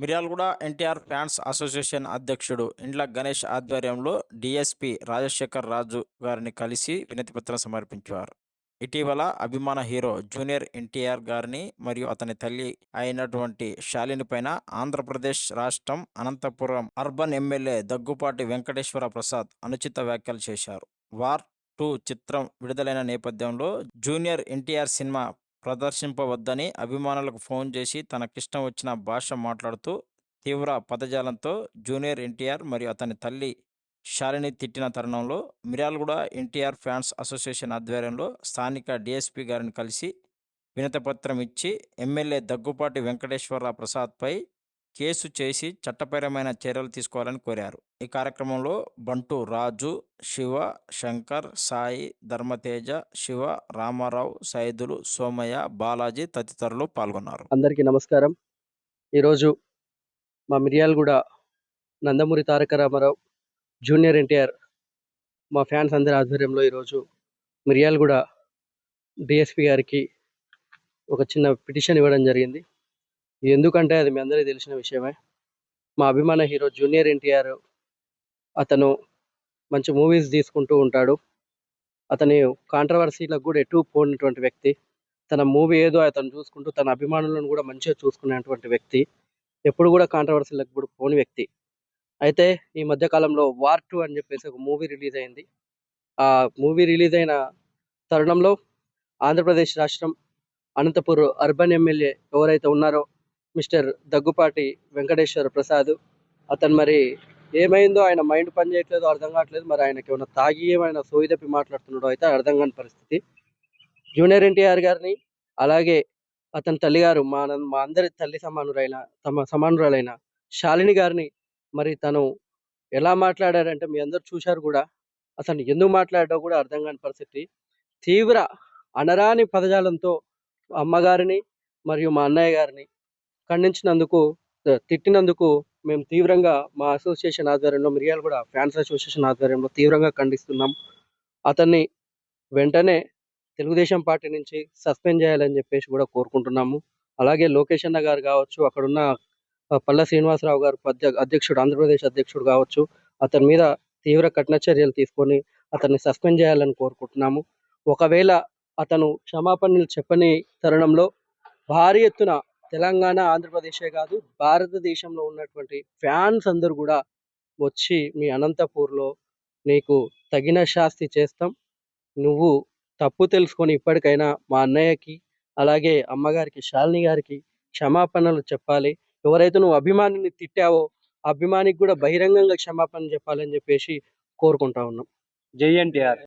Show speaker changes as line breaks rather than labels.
Miryalaguda NTR fans association అధ్యక్షుడు ఇండ్ల గణేష్ ఆధ్వర్యంలో డిఎస్పి రాజశేఖర్ రాజు గారిని కలిసి వినతిపత్రం సమర్పించారు. ఇటీవల అభిమాన హీరో జూనియర్ ఎన్టీఆర్ గారిని మరియు అతని తల్లి అయినటువంటి శాలిని పైన ఆంధ్రప్రదేశ్ రాష్ట్రం అనంతపురం అర్బన్ ఎమ్మెల్యే దగ్గుపాటి వెంకటేశ్వర ప్రసాద్ అనుచిత వ్యాఖ్యలు చేశారు. వార్ టూ చిత్రం విడుదలైన నేపథ్యంలో జూనియర్ ఎన్టీఆర్ సినిమా ప్రదర్శింపవద్దని అభిమానులకు ఫోన్ చేసి తనకిష్టం వచ్చిన భాష మాట్లాడుతూ తీవ్ర పదజాలంతో జూనియర్ ఎన్టీఆర్ మరియు అతని తల్లి శాలిని తిట్టిన తరుణంలో మిర్యాలగూడ ఎన్టీఆర్ ఫ్యాన్స్ అసోసియేషన్ ఆధ్వర్యంలో స్థానిక డీఎస్పీ గారిని కలిసి వినతిపత్రం ఇచ్చి ఎమ్మెల్యే దగ్గుపాటి వెంకటేశ్వర ప్రసాద్పై కేసు చేసి చట్టపరమైన చర్యలు తీసుకోవాలని కోరారు. ఈ కార్యక్రమంలో బంటు రాజు శివ శంకర్ సాయి ధర్మతేజ శివ రామారావు సైదులు సోమయ్య బాలాజీ తదితరులు పాల్గొన్నారు.
అందరికీ నమస్కారం. ఈరోజు మా మిర్యాలగూడ నందమూరి తారక రామారావు జూనియర్ ఎన్టీఆర్ మా ఫ్యాన్స్ అందరి ఆధ్వర్యంలో ఈరోజు మిర్యాలగూడ డిఎస్పి గారికి ఒక చిన్న పిటిషన్ ఇవ్వడం జరిగింది. ఎందుకంటే అది మీ అందరికీ తెలిసిన విషయమే. మా అభిమాన హీరో జూనియర్ ఎన్టీఆర్ అతను మంచి మూవీస్ తీసుకుంటూ ఉంటాడు. అతని కాంట్రవర్సీలకు కూడా ఎటు పోయినటువంటి వ్యక్తి. తన మూవీ ఏదో అతను చూసుకుంటూ తన అభిమానులను కూడా మంచిగా చూసుకునేటువంటి వ్యక్తి. ఎప్పుడు కూడా కాంట్రవర్సీలకు కూడా పోని వ్యక్తి. అయితే ఈ మధ్య కాలంలో వార్ టూ అని చెప్పేసి ఒక మూవీ రిలీజ్ అయింది. ఆ మూవీ రిలీజ్ అయిన తరుణంలో ఆంధ్రప్రదేశ్ రాష్ట్రం అనంతపూర్ అర్బన్ ఎమ్మెల్యే ఎవరైతే ఉన్నారో మిస్టర్ దగ్గుపాటి వెంకటేశ్వర ప్రసాద్. అతను మరి ఏమైందో ఆయన మైండ్ పని చేయట్లేదు అర్థం కావట్లేదు. మరి ఆయనకి ఏమైనా తాగి ఏమైనా సోయిదప్పి మాట్లాడుతున్నాడో అయితే అర్థం కాని పరిస్థితి. జూనియర్ ఎన్టీఆర్ గారిని అలాగే అతని తల్లిగారు మా మా అందరి తల్లి సమానురైన తమ సమానురాలైన శాలిని గారిని మరి తను ఎలా మాట్లాడారంటే మీ అందరు చూశారు కూడా. అతను ఎందుకు మాట్లాడో కూడా అర్థం కాని పరిస్థితి. తీవ్ర అనరాని పదజాలంతో అమ్మగారిని మరియు మా అన్నయ్య గారిని ఖండించినందుకు తిట్టినందుకు మేము తీవ్రంగా మా అసోసియేషన్ ఆధ్వర్యంలో మిరియాలు కూడా ఫ్యాన్స్ అసోసియేషన్ ఆధ్వర్యంలో తీవ్రంగా ఖండిస్తున్నాం. అతన్ని వెంటనే తెలుగుదేశం పార్టీ నుంచి సస్పెండ్ చేయాలని చెప్పేసి కూడా కోరుకుంటున్నాము. అలాగే లోకేష్ అన్న గారు కావచ్చు అక్కడున్న ఆ, పల్ల శ్రీనివాసరావు గారు అధ్యక్షుడు ఆంధ్రప్రదేశ్ అధ్యక్షుడు కావచ్చు అతని మీద తీవ్ర కఠిన చర్యలు తీసుకొని అతన్ని సస్పెండ్ చేయాలని కోరుకుంటున్నాము. ఒకవేళ అతను క్షమాపణలు చెప్పని తరుణంలో భారీ ఎత్తున తెలంగాణ ఆంధ్రప్రదేశే కాదు భారతదేశంలో ఉన్నటువంటి ఫ్యాన్స్ అందరూ కూడా వచ్చి మీ అనంతపూర్లో నీకు తగిన శాస్తి చేస్తాం. నువ్వు తప్పు తెలుసుకొని ఇప్పటికైనా మా అన్నయ్యకి అలాగే అమ్మగారికి శాలిని గారికి క్షమాపణలు చెప్పాలి. ఎవరైతే నువ్వు అభిమానిని తిట్టావో అభిమానికి కూడా బహిరంగంగా క్షమాపణ చెప్పాలని చెప్పేసి కోరుకుంటా ఉన్నాం.
జై ఎన్టీఆర్.